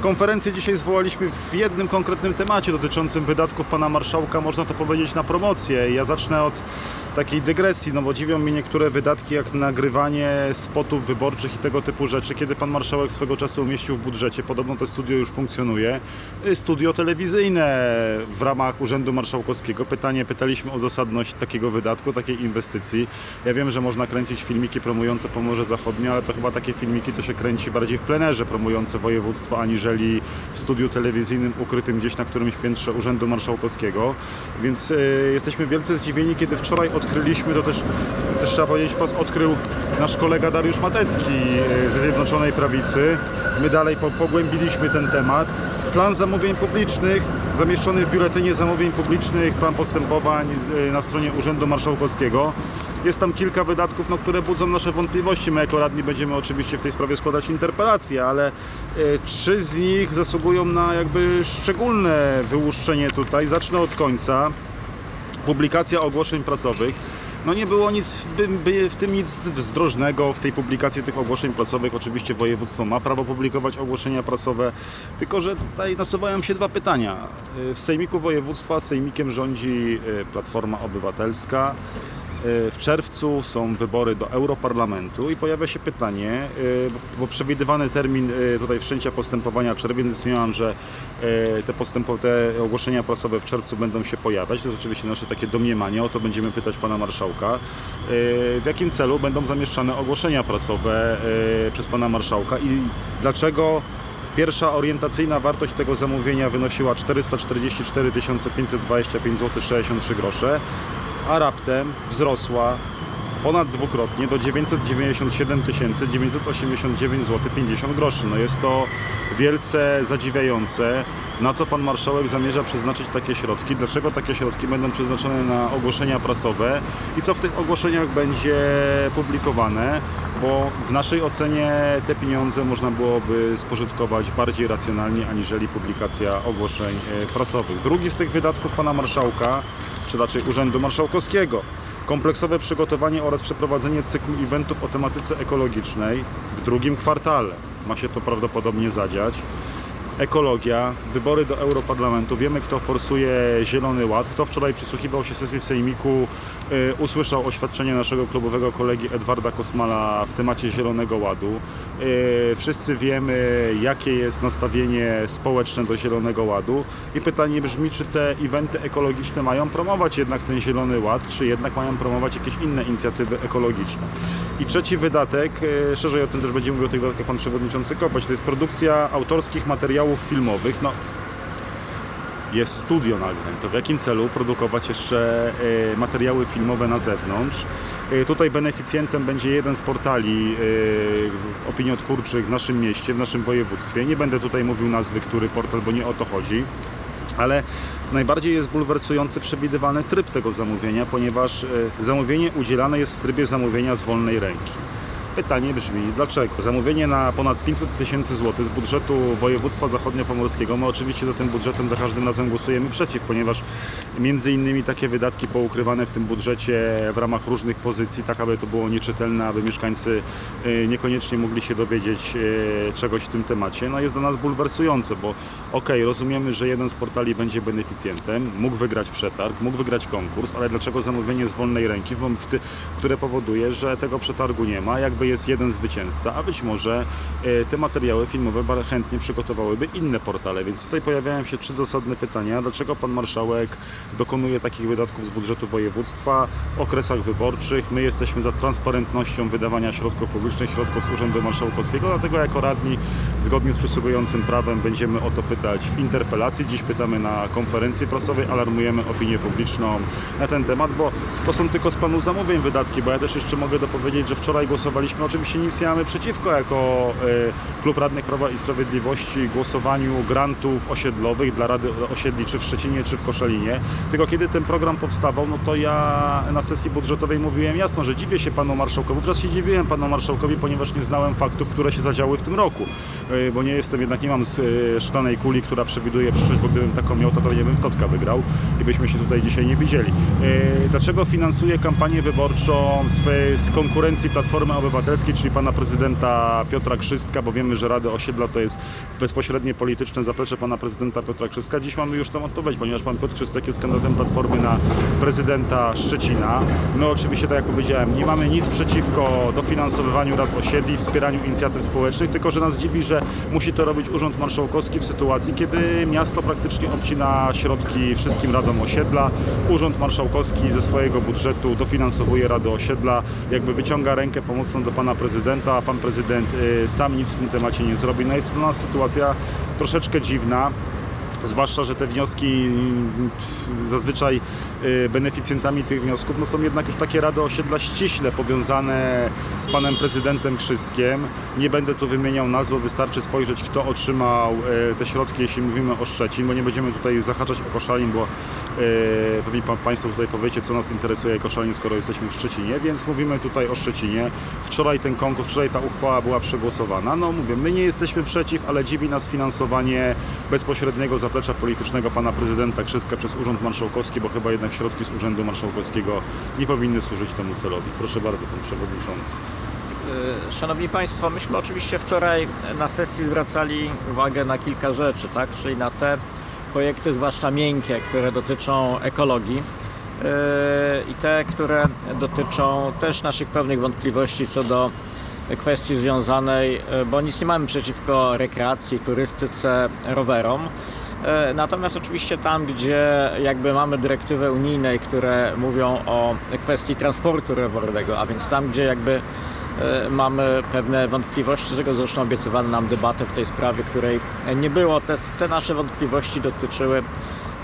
Konferencję dzisiaj zwołaliśmy w jednym konkretnym temacie dotyczącym wydatków pana marszałka, można to powiedzieć, na promocję. Ja zacznę od takiej dygresji, no bo dziwią mnie niektóre wydatki jak nagrywanie spotów wyborczych i tego typu rzeczy, kiedy pan marszałek swego czasu umieścił w budżecie, podobno to studio już funkcjonuje, y, studio telewizyjne w ramach Urzędu Marszałkowskiego. Pytanie, pytaliśmy o zasadność takiego wydatku, takiej inwestycji. Ja wiem, że można kręcić filmiki promujące Pomorze Zachodnie, ale to chyba takie filmiki to się kręci bardziej w plenerze promujące województwo, aniżeli w studiu telewizyjnym ukrytym gdzieś na którymś piętrze Urzędu Marszałkowskiego. Więc y, jesteśmy wielce zdziwieni, kiedy wczoraj odkryliśmy, to też, też trzeba powiedzieć, po- odkrył nasz kolega Dariusz Matecki y, ze Zjednoczonej Prawicy. My dalej po, pogłębiliśmy ten temat. Plan zamówień publicznych zamieszczony w Biuletynie Zamówień Publicznych, plan postępowań y, na stronie Urzędu Marszałkowskiego. Jest tam kilka wydatków, no, które budzą nasze wątpliwości. My jako radni będziemy oczywiście w tej sprawie składać interpelacje, ale y, trzy z nich zasługują na jakby szczególne wyłuszczenie tutaj. Zacznę od końca. Publikacja ogłoszeń prasowych. No nie było nic, by, by w tym nic zdrożnego w tej publikacji tych ogłoszeń prasowych. Oczywiście województwo ma prawo publikować ogłoszenia prasowe, tylko że tutaj nasuwają się dwa pytania. Y, W Sejmiku Województwa Sejmikiem rządzi y, Platforma Obywatelska. Y, W czerwcu są wybory do Europarlamentu i pojawia się pytanie, y, bo przewidywany termin y, tutaj wszczęcia postępowania czerwiec zdecydowałem, że te, postępo, te ogłoszenia prasowe w czerwcu będą się pojawiać. To jest oczywiście nasze takie domniemanie, o to będziemy pytać pana marszałka. W jakim celu będą zamieszczane ogłoszenia prasowe przez pana marszałka i dlaczego Pierwsza orientacyjna wartość tego zamówienia wynosiła 444 525 zł 63 grosze, a raptem wzrosła ponad dwukrotnie do 997 989 zł 50 groszy. No jest to wielce zadziwiające. Na co pan marszałek zamierza przeznaczyć takie środki? Dlaczego takie środki będą przeznaczone na ogłoszenia prasowe i co w tych ogłoszeniach będzie publikowane? Bo w naszej ocenie te pieniądze można byłoby spożytkować bardziej racjonalnie aniżeli publikacja ogłoszeń e, prasowych. Drugi z tych wydatków pana marszałka, czy raczej Urzędu Marszałkowskiego, kompleksowe przygotowanie oraz przeprowadzenie cyklu eventów o tematyce ekologicznej w drugim kwartale. Ma się to prawdopodobnie zadziać. Ekologia, wybory do Europarlamentu. Wiemy, kto forsuje Zielony Ład. Kto wczoraj przysłuchiwał się sesji Sejmiku, y, usłyszał oświadczenie naszego klubowego kolegi Edwarda Kosmala w temacie Zielonego Ładu. Y, wszyscy wiemy, jakie jest nastawienie społeczne do Zielonego Ładu. I pytanie brzmi, czy te eventy ekologiczne mają promować jednak ten Zielony Ład, czy jednak mają promować jakieś inne inicjatywy ekologiczne. I trzeci wydatek, y, szerzej o tym też będzie mówił o tych wydatkach pan przewodniczący Kopać, to jest produkcja autorskich materiałów filmowych. No, jest studio nagrań, to w jakim celu produkować jeszcze y, materiały filmowe na zewnątrz. Y, Tutaj beneficjentem będzie jeden z portali y, opiniotwórczych w naszym mieście, w naszym województwie. Nie będę tutaj mówił nazwy, który portal, bo nie o to chodzi. Ale najbardziej jest bulwersujący przewidywany tryb tego zamówienia, ponieważ zamówienie udzielane jest w trybie zamówienia z wolnej ręki. Pytanie brzmi, dlaczego? Zamówienie na ponad 500 tysięcy złotych z budżetu województwa zachodniopomorskiego. My oczywiście za tym budżetem za każdym razem głosujemy przeciw, ponieważ między innymi takie wydatki poukrywane w tym budżecie w ramach różnych pozycji, tak aby to było nieczytelne, aby mieszkańcy y, niekoniecznie mogli się dowiedzieć y, czegoś w tym temacie, no jest dla nas bulwersujące, bo okej, rozumiemy, że jeden z portali będzie beneficjentem, mógł wygrać przetarg, mógł wygrać konkurs, ale dlaczego zamówienie z wolnej ręki, w które powoduje, że tego przetargu nie ma, jakby jest jeden zwycięzca, a być może e, te materiały filmowe chętnie przygotowałyby inne portale, więc tutaj pojawiają się trzy zasadne pytania. Dlaczego pan marszałek dokonuje takich wydatków z budżetu województwa w okresach wyborczych? My jesteśmy za transparentnością wydawania środków publicznych, środków z Urzędu Marszałkowskiego, dlatego jako radni zgodnie z przysługującym prawem będziemy o to pytać w interpelacji. Dziś pytamy na konferencji prasowej, alarmujemy opinię publiczną na ten temat, bo to są tylko z planu zamówień wydatki, bo ja też jeszcze mogę dopowiedzieć, że wczoraj głosowaliśmy, oczywiście nic nie mamy przeciwko jako e, Klub Radnych Prawa i Sprawiedliwości głosowaniu grantów osiedlowych dla Rady Osiedli czy w Szczecinie, czy w Koszalinie. Tylko kiedy ten program powstawał, no to ja na sesji budżetowej mówiłem jasno, że dziwię się panu marszałkowi. Wówczas się dziwiłem panu marszałkowi, ponieważ nie znałem faktów, które się zadziały w tym roku. E, Bo nie jestem, jednak nie mam e, szklanej kuli, która przewiduje przyszłość, bo gdybym taką miał, to pewnie bym w Totka wygrał i byśmy się tutaj dzisiaj nie widzieli. Dlaczego finansuje kampanię wyborczą z konkurencji Platformy Obywatelskiej? Obywatelskiej, czyli pana prezydenta Piotra Krzystka, bo wiemy, że Rada Osiedla to jest bezpośrednie polityczne zaplecze pana prezydenta Piotra Krzystka. Dziś mamy już tę odpowiedź, ponieważ pan Piotr Krzystek jest kandydatem Platformy na prezydenta Szczecina. My oczywiście, tak jak powiedziałem, nie mamy nic przeciwko dofinansowywaniu rad osiedli, wspieraniu inicjatyw społecznych, tylko że nas dziwi, że musi to robić Urząd Marszałkowski w sytuacji, kiedy miasto praktycznie obcina środki wszystkim radom osiedla. Urząd Marszałkowski ze swojego budżetu dofinansowuje rady osiedla, jakby wyciąga rękę pomocną do pana prezydenta, a pan prezydent y, sam nic w tym temacie nie zrobi. No jest to dla nas sytuacja troszeczkę dziwna. Zwłaszcza, że te wnioski mm, zazwyczaj y, beneficjentami tych wniosków no są jednak już takie rady osiedla ściśle powiązane z panem prezydentem Krzystkiem. Nie będę tu wymieniał nazw, bo wystarczy spojrzeć, kto otrzymał y, te środki, jeśli mówimy o Szczecin, bo nie będziemy tutaj zahaczać o Koszalin, bo y, pewnie pa, Państwo tutaj powiecie, co nas interesuje Koszalin, skoro jesteśmy w Szczecinie, więc mówimy tutaj o Szczecinie. Wczoraj ten konkurs, wczoraj ta uchwała była przegłosowana. No mówię, my nie jesteśmy przeciw, ale dziwi nas finansowanie bezpośredniego zaplecza politycznego pana prezydenta Krzystka przez Urząd Marszałkowski, bo chyba jednak środki z Urzędu Marszałkowskiego nie powinny służyć temu celowi. Proszę bardzo, pan przewodniczący. Y, Szanowni Państwo, myśmy oczywiście wczoraj na sesji zwracali uwagę na kilka rzeczy, tak? czyli na te projekty, zwłaszcza miękkie, które dotyczą ekologii yy, i te, które dotyczą też naszych pewnych wątpliwości co do kwestii związanej, yy, bo nic nie mamy przeciwko rekreacji, turystyce, rowerom. Yy, Natomiast oczywiście tam, gdzie jakby mamy dyrektywy unijnej, które mówią o kwestii transportu rowerowego, a więc tam, gdzie jakby E, mamy pewne wątpliwości, czego zresztą obiecywano nam debatę w tej sprawie, której nie było. Te, te nasze wątpliwości dotyczyły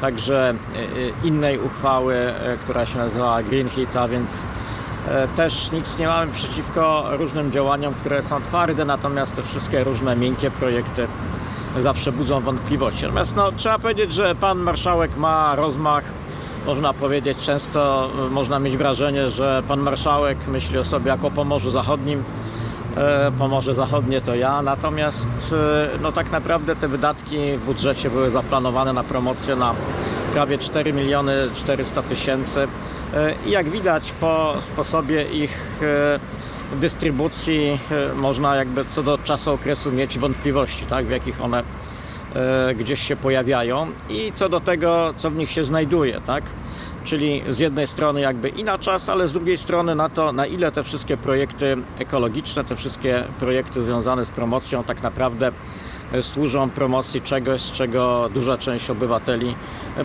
także e, e, innej uchwały, e, która się nazywała Green Hit, a więc e, też nic nie mamy przeciwko różnym działaniom, które są twarde, natomiast te wszystkie różne miękkie projekty zawsze budzą wątpliwości. Natomiast no, trzeba powiedzieć, że pan marszałek ma rozmach można powiedzieć, często y, można mieć wrażenie, że pan marszałek myśli o sobie jako Pomorzu Zachodnim. E, Pomorze Zachodnie to ja, natomiast e, no tak naprawdę te wydatki w budżecie były zaplanowane na promocję na prawie 4 miliony 400 tysięcy E, i jak widać po sposobie ich e, dystrybucji e, można jakby co do czasu okresu mieć wątpliwości, tak, w jakich one e, gdzieś się pojawiają i co do tego, co w nich się znajduje, tak? Czyli z jednej strony jakby i na czas, ale z drugiej strony na to, na ile te wszystkie projekty ekologiczne, te wszystkie projekty związane z promocją tak naprawdę e, służą promocji czegoś, z czego duża część obywateli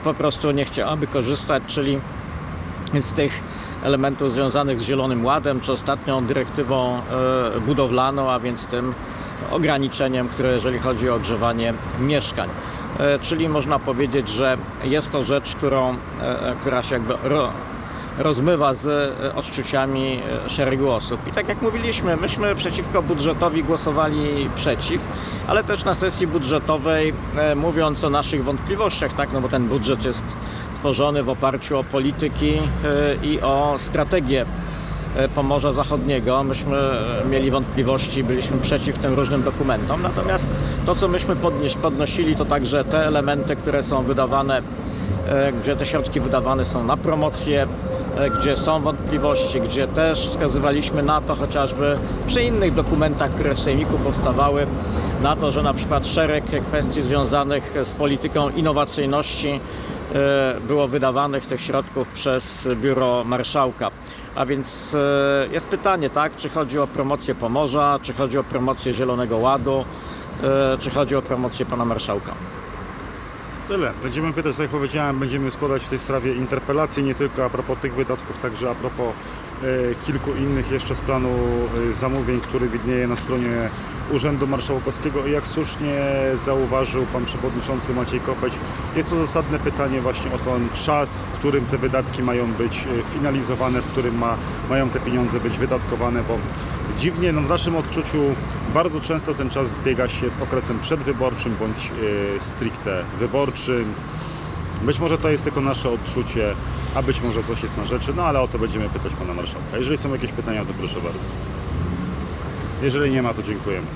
po prostu nie chciałaby korzystać, czyli z tych elementów związanych z Zielonym Ładem, czy ostatnią dyrektywą e, budowlaną, a więc tym ograniczeniem, które jeżeli chodzi o ogrzewanie mieszkań. E, Czyli można powiedzieć, że jest to rzecz, którą, e, która się jakby ro, rozmywa z odczuciami szeregu osób. I tak jak mówiliśmy, myśmy przeciwko budżetowi głosowali przeciw, ale też na sesji budżetowej mówiąc o naszych wątpliwościach, tak, no bo ten budżet jest tworzony w oparciu o polityki e, i o strategię e, Pomorza Zachodniego. Myśmy e, mieli wątpliwości, byliśmy przeciw tym różnym dokumentom. Natomiast to, co myśmy podnieś, podnosili, to także te elementy, które są wydawane, gdzie te środki wydawane są na promocję, gdzie są wątpliwości, gdzie też wskazywaliśmy na to chociażby przy innych dokumentach, które w Sejmiku powstawały, na to, że na przykład szereg kwestii związanych z polityką innowacyjności było wydawanych tych środków przez biuro marszałka. A więc e, jest pytanie, tak, czy chodzi o promocję Pomorza, czy chodzi o promocję Zielonego Ładu, e, czy chodzi o promocję pana marszałka. Tyle. Będziemy pytać, tak jak powiedziałem, będziemy składać w tej sprawie interpelacje, nie tylko a propos tych wydatków, także a propos e, kilku innych jeszcze z planu e, zamówień, który widnieje na stronie Urzędu Marszałkowskiego. Jak słusznie zauważył pan przewodniczący Maciej Kopeć, jest to zasadne pytanie właśnie o ten czas, w którym te wydatki mają być e, finalizowane, w którym ma, mają te pieniądze być wydatkowane, bo dziwnie, no w naszym odczuciu bardzo często ten czas zbiega się z okresem przedwyborczym bądź e, stricte wyborczym. Być może to jest tylko nasze odczucie, a być może coś jest na rzeczy, no ale o to będziemy pytać pana marszałka. Jeżeli są jakieś pytania, to proszę bardzo. Jeżeli nie ma, to dziękujemy.